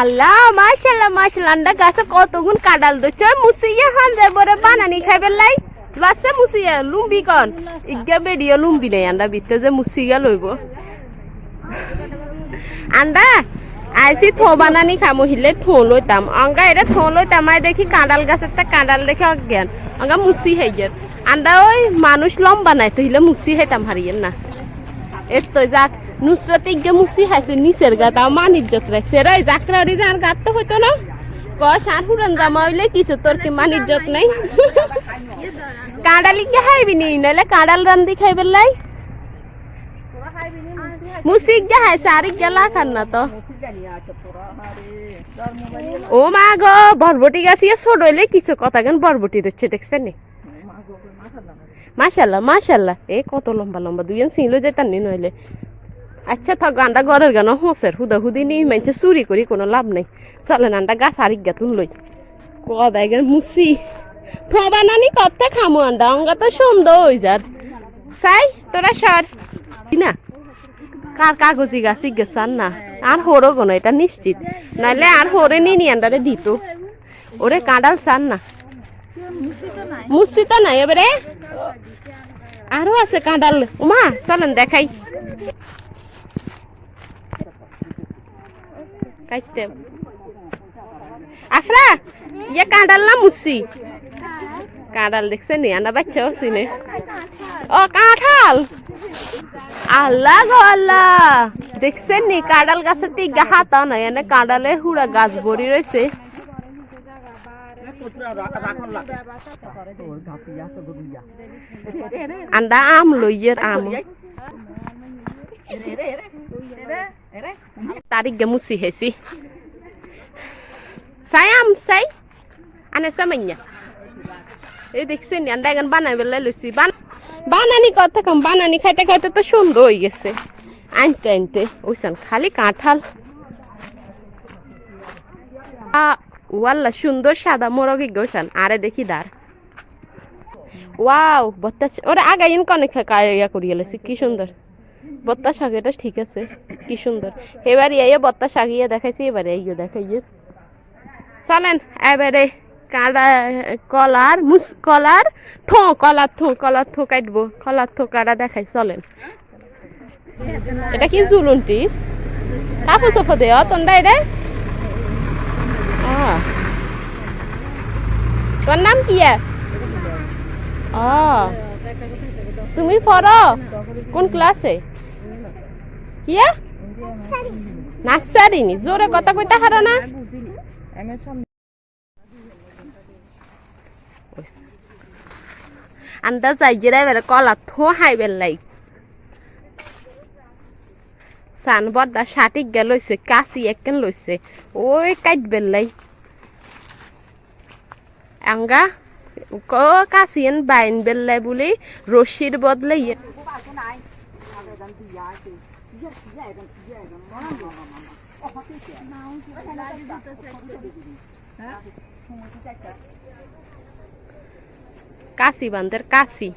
আল্লাহ মাশাল্লাহ মাশাল্লাহ আন্ডা গাছে কতগুণ কাডাল দচ্ছে মুসিয়ে হান যায় বরে বানানি খাইবে লাই। বাচ্চা মুসিয়ে লুম্বি কন। ইজ্ঞা বেডিও লুম্বি নাই, আন্ডা বিতে যে মুসিয়া লইব। আন্ডা আইসি থো বানানি খামো, হিলে থো লইতাম। অঙ্গা এটা থো লইতাম, আই দেখি কাঁডাল গাছের তা কাঁডাল দেখে অজ্ঞান। অঙ্গা মুসি হাইয়ের আন্ডা, ওই মানুষ লম্বা নাই, তো হিলে মুসি হাইতাম হারিয়েন না। এতো যাক। নুসরাত ইজ্ঞা মুসি হাইছে নিচের গা মান ইজ্জত রাখছে রে জাকরারি যার গাত হইতো না? ক সার হুরান জামা হইলে কিছু তোর কি মান ইজ্জত নাই? কাঁডালি কে খাইবি নি? নাহলে কাঁডাল রান্দি খাইবে লাই? মুসি ইজ্ঞা হাইছে আর ইজ্ঞা লাখান না তো। ও মা গো, বরবটি গাছ ইয়ে ছোট হইলে কিছু কথা কেন বরবটি দিচ্ছে দেখছেন নি? মাশাল্লাহ মাশাল্লাহ। এ কত লম্বা লম্বা, দুইজন ছিল যে টানি নইলে। আচ্ছা থাক, আন্ডা ঘরের গান হোসের হুদা হুদি নি মানছে চুরি করি, কোনো লাভ নেই। চলেন আন্ডা গাছ আরিক গা তুললই কদাই গেন মুসি? থবা নানি কত খামো আন্ডা, অঙ্গা তো সুন্দর হই যার। সাই তোরা সার। না? কার কাগজি গাছ গেছান না। আর হরো কোনো, এটা নিশ্চিত। নাইলে আর হরে নি নি আন্ডারে দিত। ওরে কাঁডাল চান না। মুসি তো নাই, এবারে। আরও আছে কাঁডাল। উমা, চলেন দেখাই। কাইতে আফরা ইয়ে কাঁডাল না মুসি? কাঁডাল দেখছে নি আন্ডা বাচ্চা চিনে। ও, কাঁঠাল! আল্লাহ গো আল্লাহ! দেখছেন নি, কাঁডাল গাছের দিকে হাতাও নাই, এনে কাঁডালে হুড়া গাছ ভরি রয়েছে আন্ডা আম লইয়ের আম। তারিখ মুসি হেসি সাই আম সাই আনে সামাইয়া এই আন্ডা এখন বানাই বেলা লইছি বান বানানি কত কম বানানি খাইতে খাইতে তো সুন্দর হয়ে গেছে আনতে আনতে ওইসান খালি কাঁঠাল ওয়াল্লা সুন্দর সাদা মোরগে গেছেন আরে দেখি দার ওয়াও বত্তা ওরা আগাইন কনেক ইয়া করিয়ে লেছে কি সুন্দর বত্তা শাক, এটা ঠিক আছে, কি সুন্দর। এবার ইয়ে বত্তা শাকিয়ে দেখাইছি, এবারে ইয়ে দেখাইয়ে চলেন, এবারে কাদা কলার মুস, কলার থো কলার থো কলার থো কাটবো, কলার থো কাটা দেখাই, চলেন। এটা কি জুলুনটিস কাপড় সোফা দেও তোনটা এটা। তোর নাম কি? ও তুমি পড়ো? কোন ক্লাসে? কি এ? নার্সারি জোরে কথা কইতে হারো না। আন্দাজ যাই যে এবারে কলা থো হাইবেল লাই। সান বর্দা সাটিক গে লইছে কাশি এককেন লইছে। ওই কাইট বেল্লাই আঙ্গা, ক কাশিয়েন বাইন বেল্লাই বলি, রশির বদলে ইয়ে কাশি বান্ধের কাশি।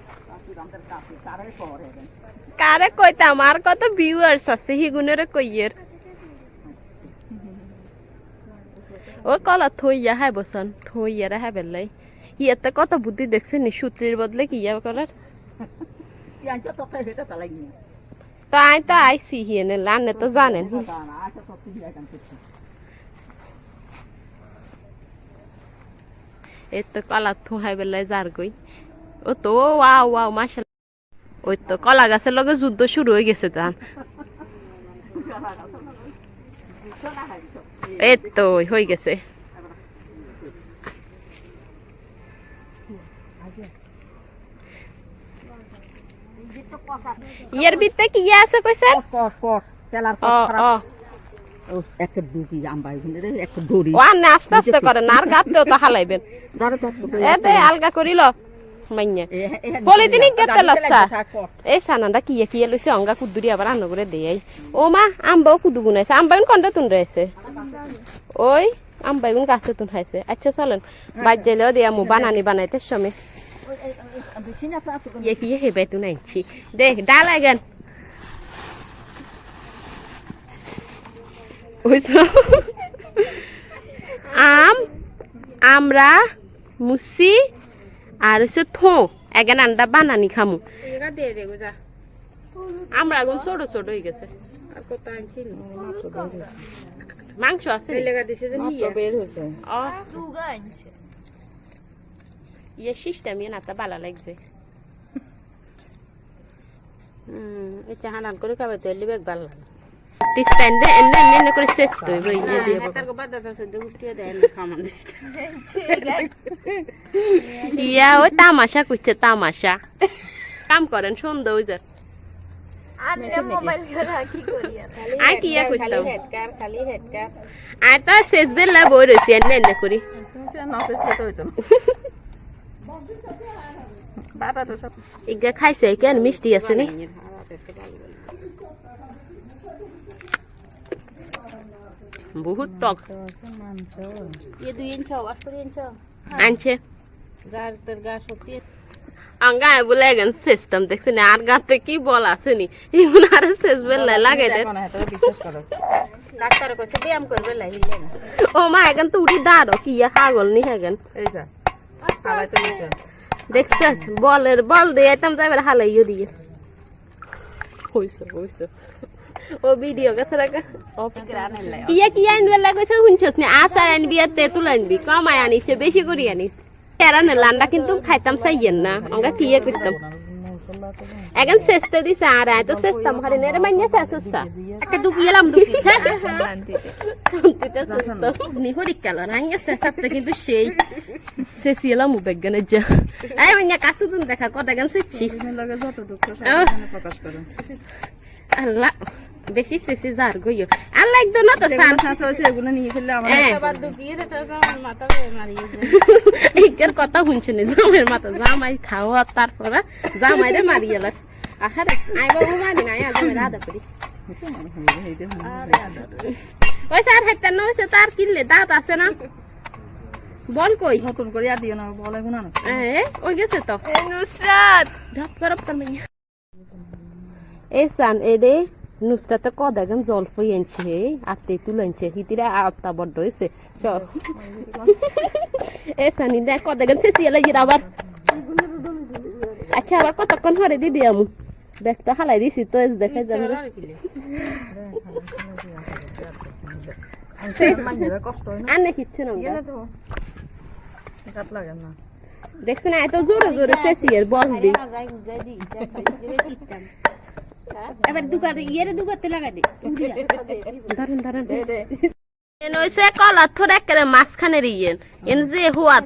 কারে কইতাম আর কত ভিউয়ার্স আছে হিগুনেরে কইয়ের। ও কলা থইয়া হ্যাঁ বসান থইয়া রে হ্যাঁ বেলাই ইয়াতে কত বুদ্ধি দেখছে নি সূত্রের বদলে কি ইয়া করার? আই তো আইসি হিয়েনে লানে তো জানেন এই তো কলা থুহাই বেলায় যার গই ও তো ওয়াও ওয়াও মাশাল ওই তো কলা গাছের লগে যুদ্ধ শুরু হয়ে গেছে তান এই তো হয়ে গেছে ইয়ার ভিতরে কি ইয়ে আছে কইছেন কস কস তেলার কস খারাপ ও ও, একটা ডুকি আম্বাই একটা দড়ি। ও না আস্তে আস্তে করেন আর গাতেও তো হালাইবেন ধরো তো এতে আলগা করিল মাইয়া পলিথিন গেতে লচ্ছা এই সানানটা কিয়ে কিয়ে লইছে অঙ্গা কুদুরি আবার আন্ন করে দেয় ও মা আম্বাও কুদু গুনাইছে আম্বাইন কন্ডা তুন রয়েছে ওই আম্বাইগুন গাছে তুন খাইছে। আচ্ছা চলেন। বাদ যাইলেও দিয়া মু বানানি বানাইতে সময় ইয়ে কিয়ে হেবাই তুন আইছি দে ডাল আইগান আম আমরা মুসি আর হচ্ছে থো এগান আন্ডা বানানি খামু আমরা এখন ছোট ছোট হয়ে গেছে মাংস আছে বের হয়েছে ইয়ে সিস্টেম ইয়ে নাতা ভালো লাগছে। হুম এটা হানান করে খাবে তো এলি বেগ ভালো লাগে ডিস্টাইন্ডে এনে এনে এনে করে শেষ তো এবার ইয়ে দিয়ে তার কো বাদ আছে দে উঠিয়ে দেয় না খামান ইয়া ওই তামাশা করছে তামাশা। কাম করেন সুন্দর ওই যে আই কি ইয়া করতাম? খালি হেডকার আই তো শেষ বেলা বই রয়েছি এনে এনে করি। তো হইতো বাবা তো সব ইগা খাইছে কেন মিষ্টি আছে নি? বহুত টক। আনছে। গার তোর গা শক্তি আঙ্গা বলে গেন সিস্টেম দেখছি না আর গাতে কি বল আছেনি ইমন আর শেষ বেলা লাগাই দে। ডাক্তার কইছে ব্যায়াম করবে ও মা এখন তো উঠি দাঁড়ো কি হাগল নি হেগেন এই যা। হালাই তো নিছে দেখছিস বলের বল দিয়ে আইতাম যাবে হালাইও দিয়ে হইছে হইছে ও ভিডিও কাছে রাখা ইয়া কি আনবে লাগাইছে শুনছস নি আচার আনবি আর তেঁতুল আনবি কমায় আনিছে বেশি করে আনিস এরান লান্ডা কিন্তু খাইতাম চাইয়েন না আমরা কি ইয়ে করতাম এখন চেষ্টা দিছে আর আয় তো চেষ্টা নেরে মাইনে চেষ্টা একটা দুকি এলাম দুকি নি হরি কালো রাঙিয়ে চেষ্টা কিন্তু সেই শেষি এলাম বেগানের যা। এই মাইনে কাছু তুমি দেখা কত গান সেচ্ছি লগে যত দুঃখ আহ। প্রকাশ করো আল্লাহ বেশি গইও। আল্লাহ একদম না তো হইছে এগুলো নিয়ে ফেললে আমার আমার মাথা মারিয়ে এইকার কথা শুনছে নি জামাইয়ের মাথা জামাই খাওয়া তারপরে জামাই রে আহারে আই বাবু মানি না আই জামাই আদা করি। ওই স্যার তার কিনলে দাঁত আছে না? বল কই? নতুন করে আর দিও না বলে গুনা না। এ ওই গেছে তো। নুসরাত! ধাপ করব তার মাইয়া। এ সান এ দে নুসরাতে কদা গান জল ফই আনছে হে আতে তুলানছে হিতিরা আত্তা বড় হইছে। চ। এ সানি দে কদা শেষি এলা জিরা আবার। আচ্ছা আবার কতক্ষণ হরে দিদি আমু দেখতে হালাই দিছি তো দেখা যাবে। না। আর না। কিচ্ছু না। তো। কাট লাগে না। দেখছি না এত জোরে জোরে শেষি এর বল দি। এবার দুকাতে ইয়ের দুকাতে লাগা দে এন হইছে থরে মাঝখানের ইয়েন এন যে হুয়াত।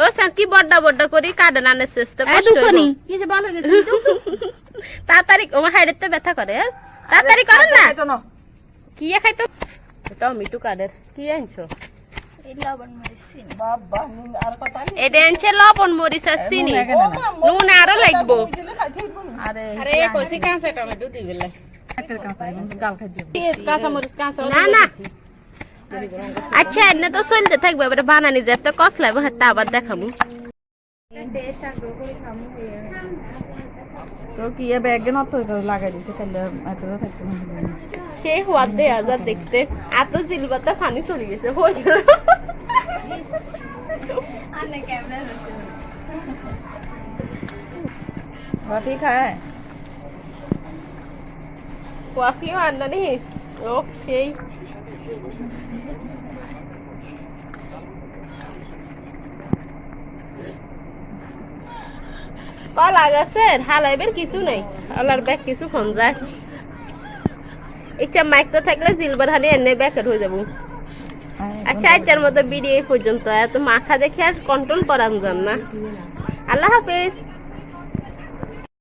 ও স্যার কি করি কাটে চেষ্টা দুকনি গেছে তাড়াতাড়ি তো ব্যথা করে? তাড়াতাড়ি করেন না। কি খাইতো? টমেটো কাদের। কি আনছো এটা আনছে লবণ মরিচ আর চিনি। নুন আরও লাগবো। আরে কইছি কাঁচা টমেটো দিবে না না। আচ্ছা এনে তো চলতে থাকবে এবারে বানানি যে তো লাগবে হাতটা আবার দেখাবো। তো কি এ ব্যাগ না লাগাই দিছে তাহলে এত থাকতে হওয়ার দেখতে। এত জিলবাতে পানি চলে গেছে হয়ে বাকি খায়? কফিও আন্না নেই ও সেই। কলা গাছের হালাইবের কিছু নাই। আলার ব্যাগ কিছু খন যায়। ইচ্ছা মাইক তো থাকলে জিলবার হানি এনে ব্যাকের হয়ে যাব। আচ্ছা আজকের মতো ভিডিও এই পর্যন্ত। এত মাথা দেখে আর কন্ট্রোল করান যান না। আল্লাহ হাফেজ।